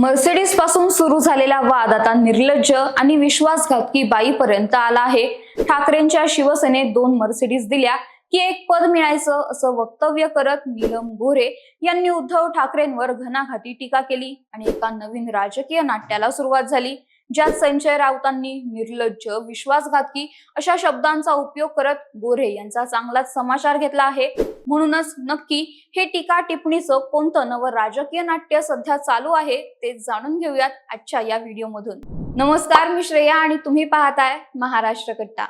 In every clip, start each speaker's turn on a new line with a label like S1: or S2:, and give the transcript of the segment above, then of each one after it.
S1: मर्सिडीजपासून सुरू झालेला वाद आता निर्लज्ज आणि विश्वासघातकी बाईपर्यंत आला आहे. ठाकरेंच्या शिवसेनेत दोन मर्सिडीज दिल्या की एक पद मिळायचं असं वक्तव्य करत नीलम गोरे यांनी उद्धव ठाकरेंवर घणाघाती टीका केली आणि एका नवीन राजकीय नाट्याला सुरुवात झाली. ज्यात संजय राऊतांनी निर्लज्ज विश्वासघातकी अशा शब्दांचा उपयोग करत गोरे यांचा चांगलाच समाचार घेतला आहे. म्हणूनच नक्की हे टीका टिप्पणीचं कोणतं नवं राजकीय नाट्य सध्या चालू आहे ते जाणून घेऊयात आजच्या या व्हिडिओमधून. नमस्कार मी श्रेया आणि तुम्ही पाहताय महाराष्ट्र कट्टा.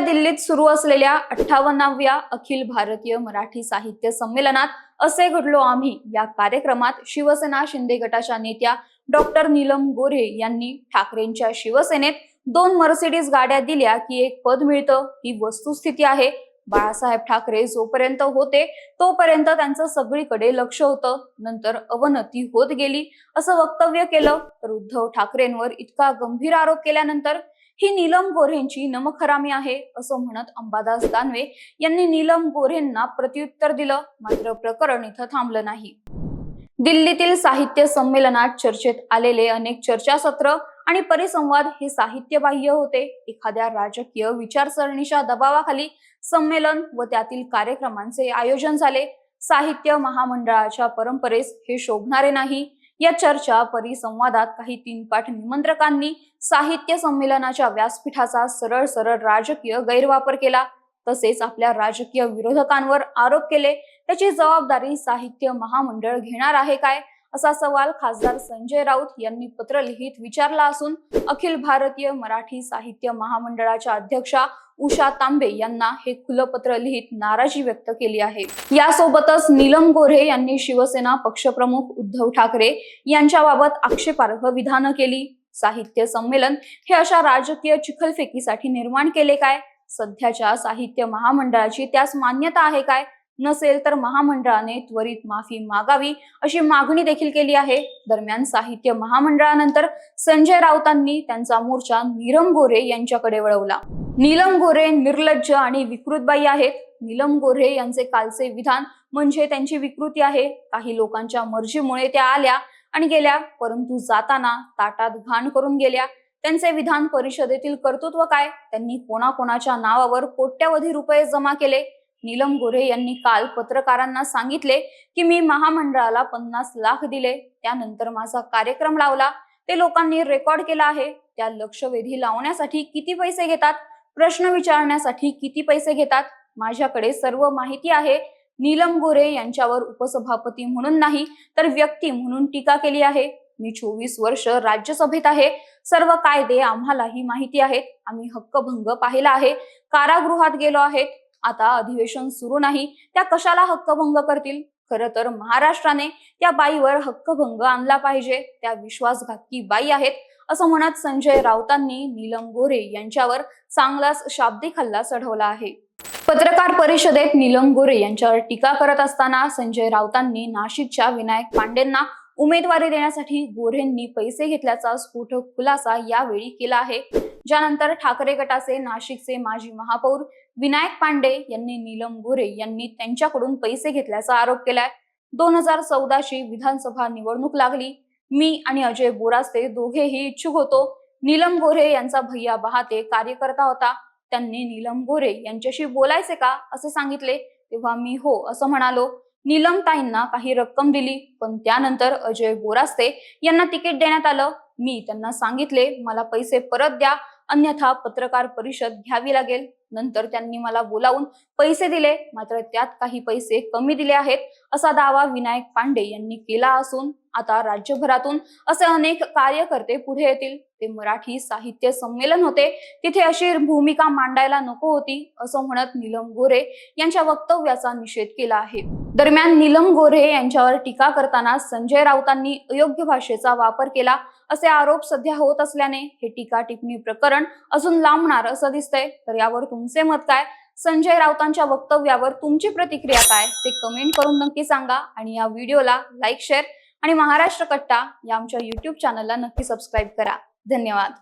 S1: दिल्लीत सुरू असलेल्या अठ्ठावन्नाव्या अखिल भारतीय मराठी साहित्य संमेलनात असे घडलो आम्ही. या कार्यक्रमात शिवसेना शिंदे गटाच्या नेत्या डॉक्टर नीलम गोरे यांनी ठाकरेंच्या शिवसेनेत दोन मर्सिडीज गाड्या दिल्या की एक पद मिळतं ही वस्तुस्थिती आहे. बाळासाहेब ठाकरे जोपर्यंत होते तोपर्यंत त्यांचं सगळीकडे लक्ष होतं. नंतर अवनती होत गेली. असं वक्तव्य केलं तर उद्धव ठाकरेंवर इतका गंभीर आरोप केल्यानंतर ही नीलम गोऱ्हेंची नमखरामी आहे असं म्हणत अंबादास दानवे यांनी नीलम गोऱ्हेंना प्रत्युत्तर दिलं. मात्र प्रकरण इथं थांबलं नाही. दिल्लीतील साहित्य संमेलनात चर्चेत आलेले अनेक चर्चासत्र आणि परिसंवाद हे साहित्यबाह्य होते. एखाद्या राजकीय विचारसरणीच्या दबावाखाली संमेलन व त्यातील कार्यक्रमांचे आयोजन झाले. साहित्य महामंडळाच्या परंपरेस हे शोभणारे नाही. या चर्चा परिसंवादात काही तीनपाठ निमंत्रकांनी साहित्य संमेलनाच्या व्यासपीठाचा सरळ सरळ राजकीय गैरवापर केला. तसेच आपल्या राजकीय विरोधकांवर आरोप केले. त्याची जबाबदारी साहित्य महामंडळ घेणार आहे काय? असा सवाल खासदार संजय राऊत यांनी पत्र लिहित विचारला असून अखिल भारतीय मराठी साहित्य महामंडळाच्या अध्यक्षा उषा तांबे यांना हे खुलं पत्र लिहित नाराजी व्यक्त केली आहे. यासोबतच नीलम गोऱ्हे यांनी शिवसेना पक्षप्रमुख उद्धव ठाकरे यांच्याबाबत आक्षेपार्ह विधानं केली. साहित्य संमेलन हे अशा राजकीय चिखलफेकीसाठी निर्माण केले काय? सध्याच्या साहित्य महामंडळाची त्यास मान्यता आहे काय? नसेल तर महामंडळाने त्वरित माफी मागावी अशी मागणी देखील केली आहे. दरम्यान साहित्य महामंडळानंतर संजय राऊतांनी त्यांचा मोर्चा नीलम गोरे यांच्याकडे वळवला. नीलम गोरे निर्लज्ज आणि विकृतबाई आहेत. नीलम गोरे यांचे कालचे विधान म्हणजे त्यांची विकृती आहे. काही लोकांच्या मर्जीमुळे त्या आल्या आणि गेल्या परंतु जाताना ताटात घाण करून गेल्या. त्यांचे विधान परिषदेतील कर्तृत्व काय? त्यांनी कोणाकोणाच्या नावावर कोट्यावधी रुपये जमा केले? नीलम गोरे यांनी काल पत्रकारांना सांगितले की मी महामंडळाला पन्नास लाख दिले. त्यानंतर माझा कार्यक्रम लावला. ते लोकांनी रेकॉर्ड केला आहे. त्या लक्षवेधी लावण्यासाठी किती पैसे घेतात? प्रश्न विचारण्यासाठी किती पैसे घेतात? माझ्याकडे सर्व माहिती आहे. नीलम गोरे यांच्यावर उपसभापती म्हणून नाही तर व्यक्ती म्हणून टीका केली आहे. मी चोवीस वर्ष राज्यसभेत आहे. सर्व कायदे आम्हालाही माहिती आहेत. आम्ही हक्कभंग पाहिला आहे. कारागृहात गेलो आहेत. आता अधिवेशन सुरू नाही त्या कशाला हक्कभंग करतील? खर तर महाराष्ट्राने त्या बाईवर हक्कभंग आणला पाहिजे त्या विश्वासघातकी बाई आहेत असं म्हणत संजय राऊतांनी नीलम गोरे यांच्यावर चांगलाच शाब्दिक हल्ला चढवला आहे. पत्रकार परिषदेत नीलम गोरे यांच्यावर टीका करत असताना संजय राऊतांनी नाशिकच्या विनायक पांडेंना उमेदवारी देण्यासाठी गोरेंनी पैसे घेतल्याचा स्फोटक खुलासा यावेळी केला आहे. ज्यानंतर ठाकरे गटाचे नाशिकचे माजी महापौर विनायक पांडे यांनी नीलम गोरे यांनी त्यांच्याकडून पैसे घेतल्याचा आरोप केलाय. दोन हजार चौदाची विधानसभा निवडणूक लागली. मी आणि अजय बोरासे दोघेही इच्छुक होतो. नीलम गोरे यांचा भैया बहाते कार्यकर्ता होता. त्यांनी नीलम गोरे यांच्याशी बोलायचे का असे सांगितले. तेव्हा मी हो असं म्हणालो. नीलम ताईंना काही रक्कम दिली पण त्यानंतर अजय बोरास्ते यांना तिकीट देण्यात आलं. मी त्यांना सांगितले मला पैसे परत द्या. अन्यथा पत्रकार परिषद घ्यावी लागेल. नंतर त्यांनी मला बोलावून पैसे दिले. मात्र त्यात काही पैसे कमी दिले आहेत असा दावा विनायक पांडे यांनी केला असून आता राज्यभरातून असे अनेक कार्यकर्ते पुढे येतील. ते मराठी साहित्य संमेलन होते. तिथे अशी भूमिका मांडायला नको होती असं म्हणत नीलम गोरे यांच्या वक्तव्याचा निषेध केला आहे. दरम्यान नीलम गोरे यांच्यावर टीका करताना संजय राऊतांनी अयोग्य भाषेचा वापर केला असे आरोप सध्या होत असल्याने हे टीका टिप्पणी प्रकरण अजून लांबणार असं दिसतंय. तर यावर तुमचे मत काय? संजय राऊतांच्या वक्तव्यावर तुमची प्रतिक्रिया काय? ते कमेंट करून नक्की सांगा आणि या व्हिडिओला लाईक शेअर आणि महाराष्ट्र कट्टा या आमच्या युट्यूब चॅनलला नक्की सबस्क्राईब करा. धन्यवाद.